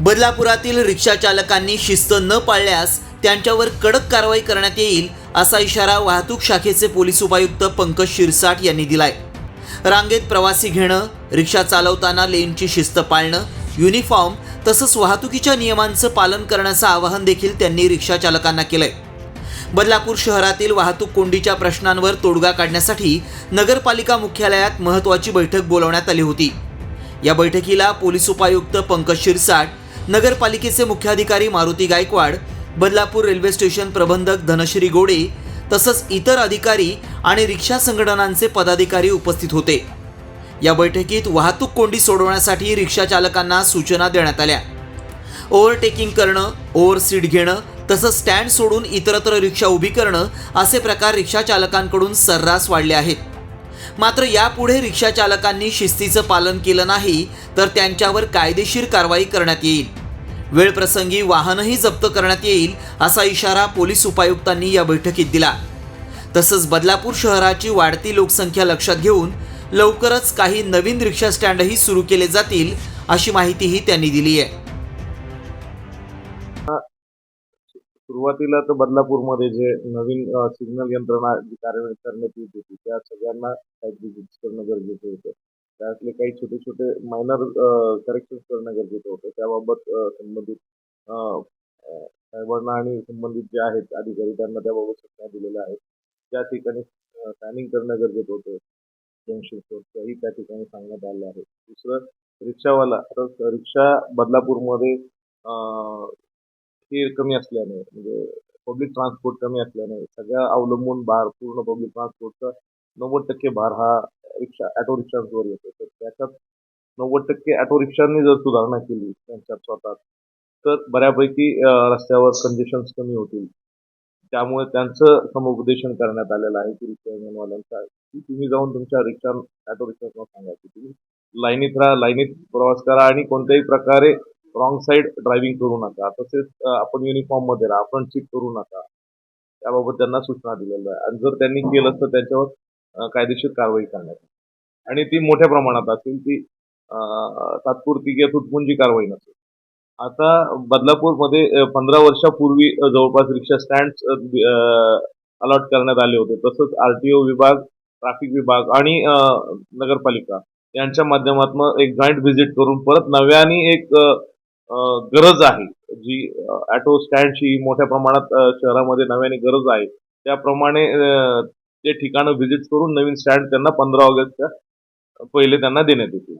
बदलापुरातील रिक्षा चालकांनी शिस्त न पाळल्यास त्यांच्यावर कडक कारवाई करण्यात येईल असा इशारा वाहतूक शाखेचे पोलीस उपायुक्त पंकज शिरसाट यांनी दिलाय. रांगेत प्रवासी घेणं रिक्षा चालवताना लेनची शिस्त पाळणं युनिफॉर्म तसंच वाहतुकीच्या नियमांचं पालन करण्याचं आवाहन देखील त्यांनी रिक्षा चालकांना केलंय. बदलापूर शहरातील वाहतूक कोंडीच्या प्रश्नांवर तोडगा काढण्यासाठी नगरपालिका मुख्यालयात महत्त्वाची बैठक बोलवण्यात आली होती. या बैठकीला पोलीस उपायुक्त पंकज शिरसाट नगरपालिकेचे मुख्याधिकारी मारुती गायकवाड बदलापूर रेल्वे स्टेशन प्रबंधक धनश्री गोडे तसंच इतर अधिकारी आणि रिक्षा संघटनांचे पदाधिकारी उपस्थित होते. या बैठकीत वाहतूक कोंडी सोडवण्यासाठी रिक्षा चालकांना सूचना देण्यात आल्या. ओव्हरटेकिंग करणं ओव्हरसीट घेणं तसंच स्टँड सोडून इतरत्र रिक्षा उभी करणं असे प्रकार रिक्षा चालकांकडून सर्रास वाढले आहेत. मात्र यापुढे रिक्षा चालकांनी शिस्तीचं पालन केलं नाही तर त्यांच्यावर कायदेशीर कारवाई करण्यात येईल. वेळप्रसंगी वाहनही जप्त करण्यात येईल असा इशारा पोलीस उपायुक्तांनी या बैठकीत दिला. तसंच बदलापूर शहराची वाढती लोकसंख्या लक्षात घेऊन लवकरच काही नवीन रिक्षा स्टँडही सुरू केले जातील अशी माहितीही त्यांनी दिली आहे. सुरुवातीला तर बदलापूरमध्ये जे नवीन सिग्नल यंत्रणा जी कार्यान्वित करण्यात येत होती त्या सगळ्यांना करणं गरजेचं होतं. त्यातले काही छोटे छोटे मायनर करेक्शन करणं गरजेचं होतं. त्याबाबत संबंधित साहेबांना आणि संबंधित जे आहेत अधिकारी त्यांना त्याबाबत सूचना दिलेल्या आहेत. त्या ठिकाणी स्कॅनिंग करणं गरजेचं होतं. जंक्शन्सवरही त्या ठिकाणी सांगण्यात आलं आहे. दुसरं रिक्षावाला. तर रिक्षा बदलापूरमध्ये हे कमी असल्याने म्हणजे पब्लिक ट्रान्सपोर्ट कमी असल्याने सगळ्या अवलंबून भार पूर्ण पब्लिक ट्रान्सपोर्टचा नव्वद टक्के भार हा रिक्षा ऑटो रिक्षांवर येतो. तर त्याच्यात नव्वद टक्के ऑटो रिक्षांनी जर सुधारणा केली त्यांच्यात स्वतः तर बऱ्यापैकी रस्त्यावर कंजेशन्स कमी होतील. त्यामुळे त्यांचं समुपदेशन करण्यात आलेलं आहे की रिक्षा इंधनवाल्यांचा. की तुम्ही जाऊन तुमच्या रिक्षा ऑटो रिक्षांना सांगा की तुम्ही लाईनीत राहा लाईनीत प्रवास करा आणि कोणत्याही प्रकारे रॉंग साईड ड्रायव्हिंग करू नका. तसेच आपण युनिफॉर्ममध्ये राहा आपण सीट करू नका. त्याबाबत त्यांना सूचना दिलेल्या आहे आणि जर त्यांनी केलं तर त्यांच्यावर कायदेशीर कारवाई करण्यात आणि ती मोठ्या प्रमाणात असेल ती तात्पुरती किंवा तुटपुंजी कारवाई नसेल. आता बदलापूरमध्ये पंधरा वर्षापूर्वी जवळपास रिक्षा स्टँड अलॉट करण्यात आले होते. तसंच आरटीओ विभाग ट्रॅफिक विभाग आणि नगरपालिका यांच्या माध्यमातून एक जॉईंट व्हिजिट करून परत नव्याने एक गरज आहे. जी ऑटो स्टँडची मोठ्या प्रमाणात शहरामध्ये नव्याने गरज आहे. त्याप्रमाणे ते ठिकाणं व्हिजिट करून नवीन स्टँड त्यांना पंधरा ऑगस्टच्या पहिले त्यांना देण्यात येतील.